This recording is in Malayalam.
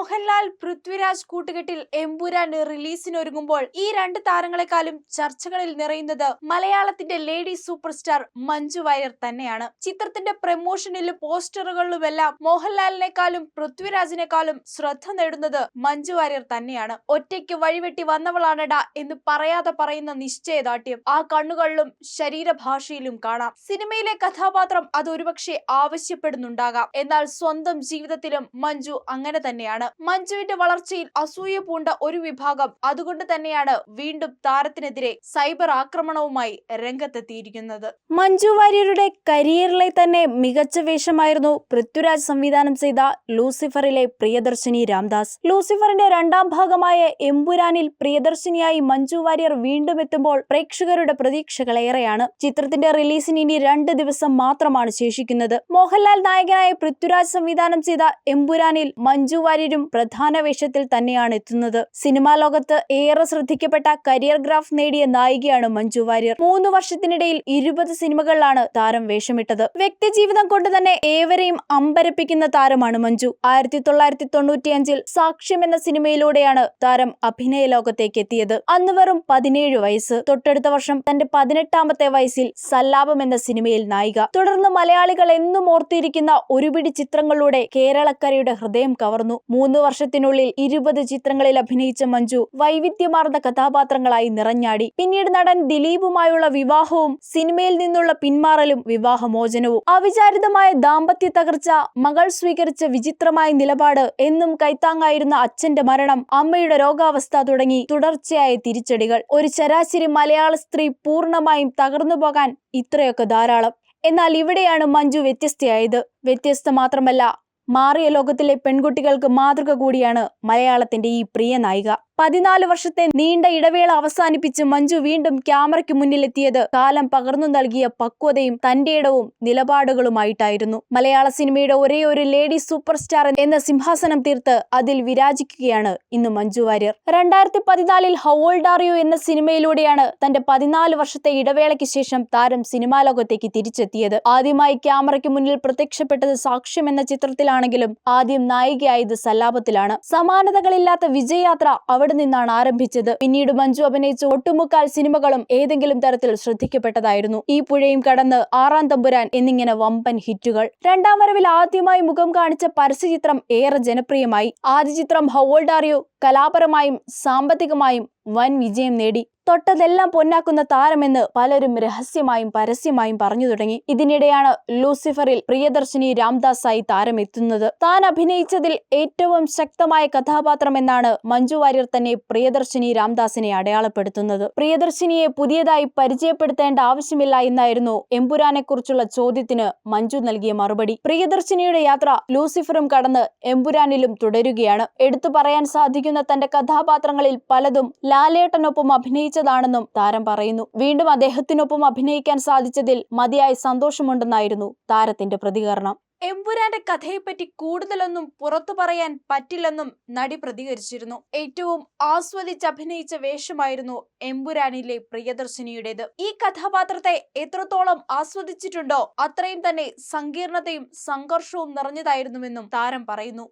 മോഹൻലാൽ പൃഥ്വിരാജ് കൂട്ടുകെട്ടിൽ എമ്പുരാൻ റിലീസിനൊരുങ്ങുമ്പോൾ ഈ രണ്ട് താരങ്ങളെക്കാളും ചർച്ചകളിൽ നിറയുന്നത് മലയാളത്തിന്റെ lady super star Manju Warrier തന്നെയാണ്. ചിത്രത്തിന്റെ പ്രമോഷനിലും പോസ്റ്ററുകളിലുമെല്ലാം മോഹൻലാലിനെക്കാളും പൃഥ്വിരാജിനെക്കാളും ശ്രദ്ധ നേടുന്നത് മഞ്ജു വാര്യർ തന്നെയാണ്. ഒറ്റയ്ക്ക് വഴിവെട്ടി വന്നവളാണടാ എന്ന് പറയാതെ പറയുന്ന നിശ്ചയദാർഢ്യം ആ കണ്ണുകളിലും ശരീരഭാഷയിലും കാണാം. സിനിമയിലെ കഥാപാത്രം അത് ഒരുപക്ഷെ ആവശ്യപ്പെടുന്നുണ്ടാകാം. എന്നാൽ സ്വന്തം ജീവിതത്തിലും മഞ്ജു അങ്ങനെ തന്നെയാണ്. മഞ്ജുവിന്റെ വളർച്ചയിൽ അസൂയ പൂണ്ട ഒരു വിഭാഗം. അതുകൊണ്ട് തന്നെയാണ് വീണ്ടും താരത്തിനെതിരെ സൈബർ ആക്രമണവുമായി രംഗത്തെത്തിയിരിക്കുന്നത്. മഞ്ജു വാര്യരുടെ കരിയറിലെ തന്നെ മികച്ച വേഷമായിരുന്നു പൃഥ്വിരാജ് സംവിധാനം ചെയ്ത ലൂസിഫറിലെ പ്രിയദർശിനി രാംദാസ്. ലൂസിഫറിന്റെ രണ്ടാം ഭാഗമായ എമ്പുരാനിൽ പ്രിയദർശിനിയായി മഞ്ജു വാര്യർ വീണ്ടും എത്തുമ്പോൾ പ്രേക്ഷകരുടെ പ്രതീക്ഷകളേറെയാണ്. ചിത്രത്തിന്റെ റിലീസിന് ഇനി രണ്ട് ദിവസം മാത്രമാണ് ശേഷിക്കുന്നത്. മോഹൻലാൽ നായകനായ പൃഥ്വിരാജ് സംവിധാനം ചെയ്ത എമ്പുരാനിൽ മഞ്ജു വാര്യരും പ്രധാന വേഷത്തിൽ തന്നെയാണ് എത്തുന്നത്. സിനിമാ ലോകത്ത് ഏറെ ശ്രദ്ധിക്കപ്പെട്ട കരിയർ ഗ്രാഫ് നേടിയ നായികയാണ് മഞ്ജു വാര്യർ. മൂന്ന് വർഷത്തിനിടയിൽ ഇരുപത് സിനിമകളിലാണ് താരം വേഷമിട്ടത്. വ്യക്തിജീവിതം കൊണ്ട് തന്നെ ഏവരെയും അമ്പരപ്പിക്കുന്ന താരമാണ് മഞ്ജു. ആയിരത്തി തൊള്ളായിരത്തി തൊണ്ണൂറ്റിയഞ്ചിൽ സാക്ഷ്യം എന്ന സിനിമയിലൂടെയാണ് താരം അഭിനയ ലോകത്തേക്ക് എത്തിയത്. അന്ന് വെറും പതിനേഴ് വയസ്സ്. തൊട്ടടുത്ത വർഷം തന്റെ പതിനെട്ടാമത്തെ വയസ്സിൽ സല്ലാപം എന്ന സിനിമയിൽ നായിക. തുടർന്ന് മലയാളികൾ എന്നും ഓർത്തിരിക്കുന്ന ഒരുപിടി ചിത്രങ്ങളിലൂടെ കേരളക്കരയുടെ ഹൃദയം കവർന്നു. മൂന്ന് വർഷത്തിനുള്ളിൽ ഇരുപത് ചിത്രങ്ങളിൽ അഭിനയിച്ച മഞ്ജു വൈവിധ്യമാർന്ന കഥാപാത്രങ്ങളായി നിറഞ്ഞാടി. പിന്നീട് നടൻ ദിലീപുമായുള്ള വിവാഹവും സിനിമയിൽ നിന്നുള്ള പിന്മാറലും വിവാഹമോചനവും. അവിചാരിതമായ ദാമ്പത്യ തകർച്ച മകൾ സ്വീകരിച്ച വിചിത്രമായ നിലപാട് എന്നും കൈത്താങ്ങായിരുന്ന അച്ഛന്റെ മരണം അമ്മയുടെ രോഗാവസ്ഥ തുടങ്ങി തുടർച്ചയായ തിരിച്ചടികൾ. ഒരു ശരാശരി മലയാള സ്ത്രീ പൂർണമായും തകർന്നു പോകാൻ ഇത്രയൊക്കെ ധാരാളം. എന്നാൽ ഇവിടെയാണ് മഞ്ജു വ്യത്യസ്തയായത്. വ്യത്യസ്ത മാത്രമല്ല മാറിയ ലോകത്തിലെ പെൺകുട്ടികൾക്ക് മാതൃക കൂടിയാണ് മലയാളത്തിന്റെ ഈ പ്രിയ നായിക. പതിനാല് വർഷത്തെ നീണ്ട ഇടവേള അവസാനിപ്പിച്ച് മഞ്ജു വീണ്ടും ക്യാമറയ്ക്ക് മുന്നിലെത്തിയത് കാലം പകർന്നു നൽകിയ പക്വതയും തന്റെ ഇടവും നിലപാടുകളുമായിട്ടായിരുന്നു. മലയാള സിനിമയുടെ ഒരേ ഒരു ലേഡി സൂപ്പർ സ്റ്റാർ എന്ന സിംഹാസനം തീർത്ത് അതിൽ വിരാജിക്കുകയാണ് ഇന്ന് മഞ്ജു വാര്യർ. രണ്ടായിരത്തി പതിനാലിൽ ഹൗൾഡ് ആറിയോ എന്ന സിനിമയിലൂടെയാണ് തന്റെ പതിനാല് വർഷത്തെ ഇടവേളയ്ക്ക് ശേഷം താരം സിനിമാ ലോകത്തേക്ക് തിരിച്ചെത്തിയത്. ആദ്യമായി ക്യാമറയ്ക്ക് മുന്നിൽ പ്രത്യക്ഷപ്പെട്ടത് സാക്ഷ്യം എന്ന ചിത്രത്തിലാണെങ്കിലും ആദ്യം നായികയായത് സല്ലാപത്തിലാണ്. സമാനതകളില്ലാത്ത വിജയയാത്ര അവിടെ നിന്നാണ് ആരംഭിച്ചത്. പിന്നീട് മഞ്ജു അഭിനയിച്ച ഒട്ടുമുക്കാൽ സിനിമകളും ഏതെങ്കിലും തരത്തിൽ ശ്രദ്ധിക്കപ്പെട്ടതായിരുന്നു. ഈ പുഴയും കടന്ന് ആറാം തമ്പുരാൻ എന്നിങ്ങനെ വമ്പൻ ഹിറ്റുകൾ. രണ്ടാം വരവിൽ ആദ്യമായി മുഖം കാണിച്ച പരസ്യചിത്രം ഏറെ ജനപ്രിയമായി. ആദ്യ ചിത്രം ഹൗൾഡ് ആറിയോ കലാപരമായും സാമ്പത്തികമായും വൻ വിജയം നേടി. തൊട്ടതെല്ലാം പൊന്നാക്കുന്ന താരമെന്ന് പലരും രഹസ്യമായും പരസ്യമായും പറഞ്ഞു തുടങ്ങി. ഇതിനിടെയാണ് ലൂസിഫറിൽ പ്രിയദർശിനി രാംദാസായി താരം എത്തുന്നത് താൻ അഭിനയിച്ചതിൽ ഏറ്റവും ശക്തമായ കഥാപാത്രം എന്നാണ് മഞ്ജു വാര്യർ തന്നെ പ്രിയദർശിനി രാംദാസിനെ അടയാളപ്പെടുത്തുന്നത്. പ്രിയദർശിനിയെ പുതിയതായി പരിചയപ്പെടുത്തേണ്ട ആവശ്യമില്ല എന്നായിരുന്നു എമ്പുരാനെ കുറിച്ചുള്ള ചോദ്യത്തിന് മഞ്ജു നൽകിയ മറുപടി. പ്രിയദർശിനിയുടെ യാത്ര ലൂസിഫറും കടന്ന് എമ്പുരാനിലും തുടരുകയാണ്. എടുത്തു പറയാൻ സാധിക്കുന്ന തന്റെ കഥാപാത്രങ്ങളിൽ പലതും ലാലേട്ടനൊപ്പം അഭിനയിച്ചതാണെന്നും താരം പറയുന്നു. വീണ്ടും അദ്ദേഹത്തിനൊപ്പം അഭിനയിക്കാൻ സാധിച്ചതിൽ മതിയായ സന്തോഷമുണ്ടെന്നായിരുന്നു താരത്തിന്റെ പ്രതികരണം. എമ്പുരാന്റെ കഥയെപ്പറ്റി കൂടുതലൊന്നും പുറത്തു പറയാൻ പറ്റില്ലെന്നും നടി പ്രതികരിച്ചിരുന്നു. ഏറ്റവും ആസ്വദിച്ച് അഭിനയിച്ച വേഷമായിരുന്നു എമ്പുരാനിലെ പ്രിയദർശിനിയുടേത്. ഈ കഥാപാത്രത്തെ എത്രത്തോളം ആസ്വദിച്ചിട്ടുണ്ടോ അത്രയും തന്നെ സങ്കീർണതയും സംഘർഷവും നിറഞ്ഞതായിരുന്നുവെന്നും താരം പറയുന്നു.